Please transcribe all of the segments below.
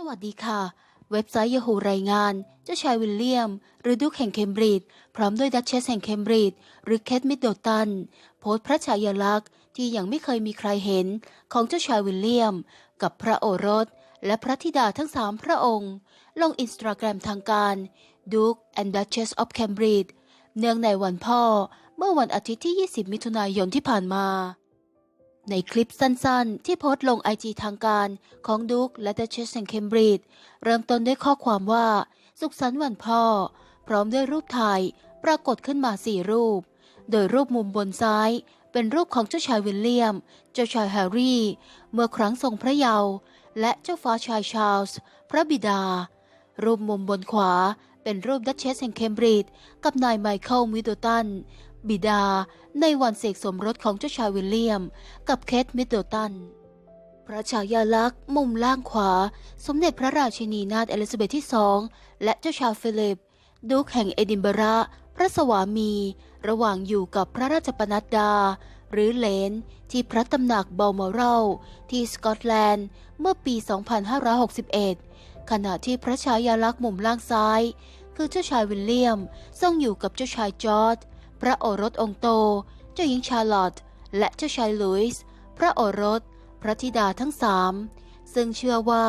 สวัสดีค่ะ เว็บไซต์ย a ฮูรายงาน เจ้าชายวิลเลียม หรือดุกแห่งเคมบริดจ์พร้อมด้วยดัชเชสแห่งเคมบริดจ์หรือเคทมิดเดิลตัน โพสต์พระฉายาลักษณ์ที่ยังไม่เคยมีใครเห็นของเจ้าชายวิลเลียม กับพระโอรส และพระธิดาทั้งสามพระองค์ ลงอินสตาแกรมทางการ Duke and Duchess of Cambridge เนื่องในวันพ่อเมื่อวันอาทิตย์ที่ 20 มิถุนายนที่ผ่านมา ในคลิปสั้นๆ ที่โพสต์ลงไอจีทางการของดุกและดัชเชสแห่งเคมบริดจ์เริ่มต้นด้วยข้อความว่า สุขสันต์วันพ่อ พร้อมด้วยรูปถ่ายปรากฏขึ้นมาสี่รูป โดยรูปมุมบนซ้าย เป็นรูปของเจ้าชายวิลเลียม เจ้าชายแฮร์รี่ เมื่อครั้งทรงพระเยาว์และเจ้าฟ้าชายชาร์ลส์พระบิดา รูปมุมบนขวาเป็นรูปดัชเชสแห่งเคมบริดจ์กับนายไมเคิลมิดเดิลตัน บิดาในวันเสกสมรสของเจ้าชายวิลเลียม กับเคทมิดเดิลตัน พระฉายาลักษณ์มุมล่างขวา สมเด็จพระราชินีนาถเอลิซาเบธที่สองและเจ้าชายฟิลิป ดูกแห่งเอดินบะระพระสวามี ระหว่างอยู่กับพระราชปนัดดา หรือเลน ที่พระตำหนักเบลมอรัลที่สกอตแลนด์ เมื่อปี 2561 ขณะที่พระชายาลักษณ์มุมล่างซ้าย คือเจ้าชายวิลเลียมทรงอยู่กับเจ้าชายจอร์จ พระโอรสองค์โต เจ้าหญิงชาร์ลอตต์และเจ้าชายลุยส์พระโอรส พระธิดาทั้งสามซึ่งเชื่อว่า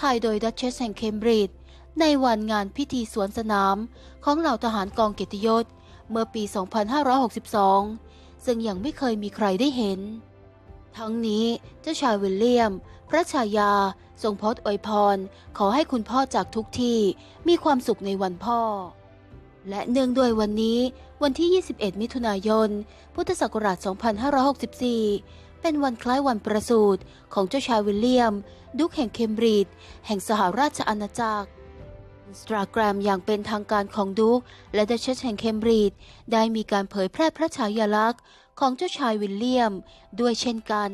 ถ่ายโดยดัชเชสแห่งเคมบริดจ์ในวันงานพิธีสวนสนามของเหล่าทหารกองเกียรติยศ เมื่อปี 2562 ซึ่งยังไม่เคยมีใครได้เห็น ทั้งนี้เจ้าชายวิลเลียม พระชายา ทรงพสต์อวยพร ขอให้คุณพ่อจากทุกที่มีความสุขในวันพ่อ และเนื่องด้วยวันนี้วันที่ 21 มิถุนายน พุทธศักราช 2564 เป็นวันคล้ายวันประสูติของเจ้าชายวิลเลียม ดุกแห่งเคมบริดจ์แห่งสหราชอาณาจักรอินสตาแกรมอย่างเป็นทางการของดุกและดัชเชสแห่งเคมบริดจ์ได้มีการเผยแพร่พระฉายาลักษณ์ของเจ้าชายวิลเลียมด้วยเช่นกัน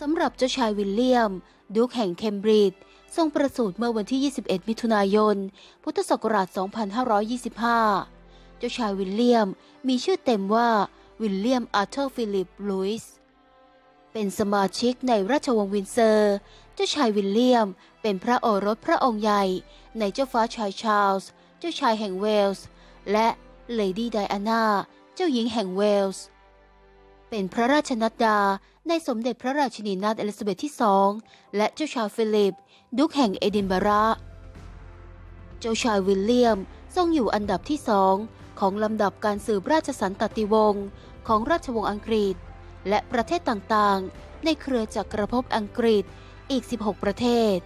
สำหรับเจ้าชายวิลเลียม ดุกแห่งเคมบริดจ์ ทรงประสูติเมื่อวันที่ 21 มิถุนายน พุทธศักราช 2525 เจ้าชายวิลเลียมมีชื่อเต็มว่าวิลเลียมอาร์เธอร์ฟิลิปลุยส์เป็นสมาชิกในราชวงศ์วินเซอร์ เจ้าชายวิลเลียมเป็นพระโอรสพระองค์ใหญ่ ในเจ้าฟ้าชายชาร์ลส์ เจ้าชายแห่งเวลส์ และเลดี้ไดอาน่า เจ้าหญิงแห่งเวลส์ เป็นพระราชนัดดา ในสมเด็จพระราชินีนาถเอลิซาเบธที่สองและเจ้าชายฟิลิป ดุกแห่งเอดินบะระ เจ้าชายวิลเลียมทรงอยู่อันดับที่สองของลำดับการสืบราชสันตติวงศ์ของราชวงศ์อังกฤษ และประเทศต่างๆ ในเครือจักรภพอังกฤษอีก 16 ประเทศ